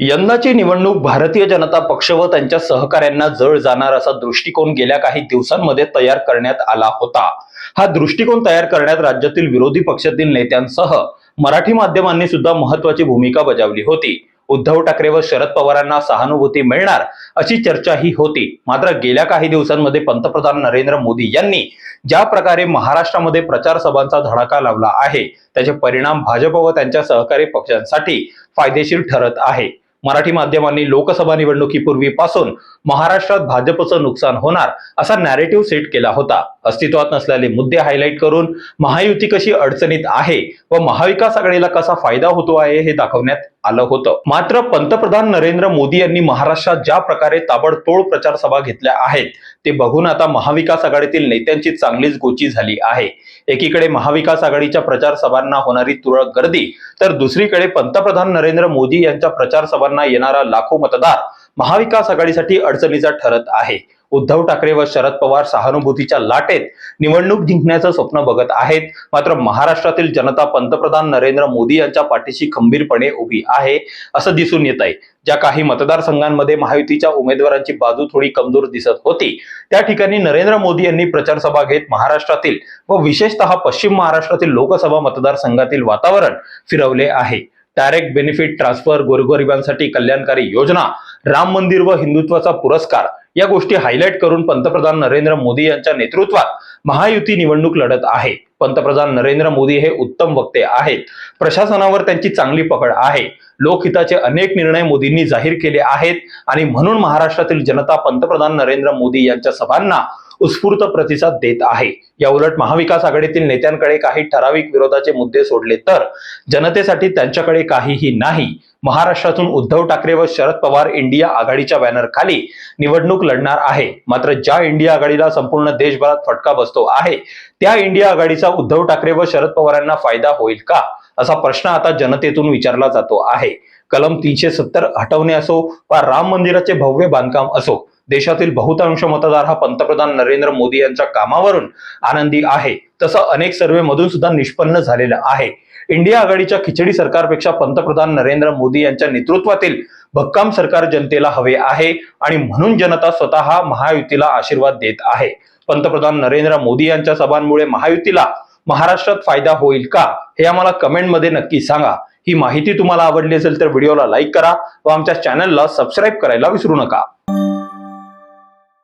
यंदाची निवडणूक भारतीय जनता पक्ष व त्यांच्या सहकाऱ्यांना जळ जाणार असा दृष्टिकोन गेल्या काही दिवसांमध्ये तयार करण्यात आला होता. हा दृष्टिकोन तयार करण्यात राज्यातील विरोधी पक्षातील नेत्यांसह मराठी माध्यमांनी सुद्धा महत्वाची भूमिका बजावली होती. उद्धव ठाकरे व शरद पवारांना सहानुभूती मिळणार अशी चर्चाही होती. मात्र गेल्या काही दिवसांमध्ये पंतप्रधान नरेंद्र मोदी यांनी ज्या प्रकारे महाराष्ट्रामध्ये प्रचार सभांचा धडाका लावला आहे त्याचे परिणाम भाजप व त्यांच्या सहकारी पक्षांसाठी फायदेशीर ठरत आहे. मराठी माध्यमांनी लोकसभा निवडणुकीपूर्वीपासून महाराष्ट्रात भाजपचं नुकसान होणार असा नॅरेटिव्ह सेट केला होता. अस्तित्वात नसलेले मुद्दे हायलाईट करून महायुती कशी अडचणीत आहे व महाविकास आघाडीला कसा फायदा होतो आहे हे दाखवण्यात आलं होतं. मात्र पंतप्रधान नरेंद्र मोदी यांनी महाराष्ट्रात ज्या प्रकारे ताबडतोड प्रचार सभा घेतल्या आहेत ते बघून आता महाविकास आघाडीतील नेत्यांची चांगलीच गोची झाली आहे. एकीकडे महाविकास आघाडीच्या प्रचार सभांना होणारी तुरळक गर्दी तर दुसरीकडे पंतप्रधान नरेंद्र मोदी यांच्या प्रचार सभांना येणारा लाखो मतदार महाविकास आघाडीसाठी अडचणीचा ठरत आहे. उद्धव ठाकरे व शरद पवार सहानुभूतीच्या लाटेत निवडणूक जिंकण्याचं स्वप्न बघत आहेत. मात्र महाराष्ट्रातील जनता पंतप्रधान नरेंद्र मोदी यांच्या पाठीशी खंबीरपणे उभी आहे असं दिसून येत आहे. ज्या काही मतदारसंघांमध्ये महायुतीच्या उमेदवारांची बाजू थोडी कमजोर दिसत होती त्या ठिकाणी नरेंद्र मोदी यांनी प्रचार सभा घेत महाराष्ट्रातील व विशेषतः पश्चिम महाराष्ट्रातील लोकसभा मतदारसंघातील वातावरण फिरवले आहे. डायरेक्ट बेनिफिट ट्रान्सफर गोरगरिबांसाठी कल्याणकारी योजना राम मंदिर व हिंदुत्वाचा पुरस्कार या गोष्टी हायलाईट करून पंतप्रधान नरेंद्र मोदी यांच्या नेतृत्वात महायुती निवडणूक लढत आहे. पंतप्रधान नरेंद्र मोदी हे उत्तम वक्ते आहेत. प्रशासनावर त्यांची चांगली पकड आहे. लोकहिताचे अनेक निर्णय मोदींनी जाहीर केले आहेत. आणि म्हणून महाराष्ट्रातील जनता पंतप्रधान नरेंद्र मोदी यांच्या सभांना उत्स्फूर्त प्रतिसाद देत आहे. या उलट महाविकास आघाडीतील नेत्यांकडे काही ठराविक विरोधाचे मुद्दे सोडले तर जनतेसाठी त्यांच्याकडे काहीही नाही. महाराष्ट्रातून उद्धव ठाकरे व शरद पवार इंडिया आघाडीच्या बॅनर खाली निवडणूक लढणार आहे. मात्र ज्या इंडिया आघाडीला संपूर्ण देशभरात फटका बसतो आहे त्या इंडिया आघाडीचा उद्धव ठाकरे व शरद पवारांना फायदा होईल का? असा प्रश्न आता जनतेतून विचारला जातो आहे. कलम तीनशे सत्तर हटवणे असो वा राम मंदिराचे भव्य बांधकाम असो देशातील बहुतांश मतदार हा पंतप्रधान नरेंद्र मोदी यांच्या कामावरून आनंदी आहे. तसं अनेक सर्वे मधून सुद्धा निष्पन्न झालेलं आहे. इंडिया आघाडीच्या खिचडी सरकारपेक्षा पंतप्रधान नरेंद्र मोदी यांच्या नेतृत्वातील भक्काम सरकार जनतेला हवे आहे आणि म्हणून जनता स्वतः महायुतीला आशीर्वाद देत आहे. पंतप्रधान नरेंद्र मोदी यांच्या सभांमुळे महायुतीला महाराष्ट्रात फायदा होईल का हे आम्हाला कमेंटमध्ये नक्की सांगा. ही माहिती तुम्हाला आवडली असेल तर व्हिडिओला लाईक करा व आमच्या चॅनलला सबस्क्राईब करायला विसरू नका.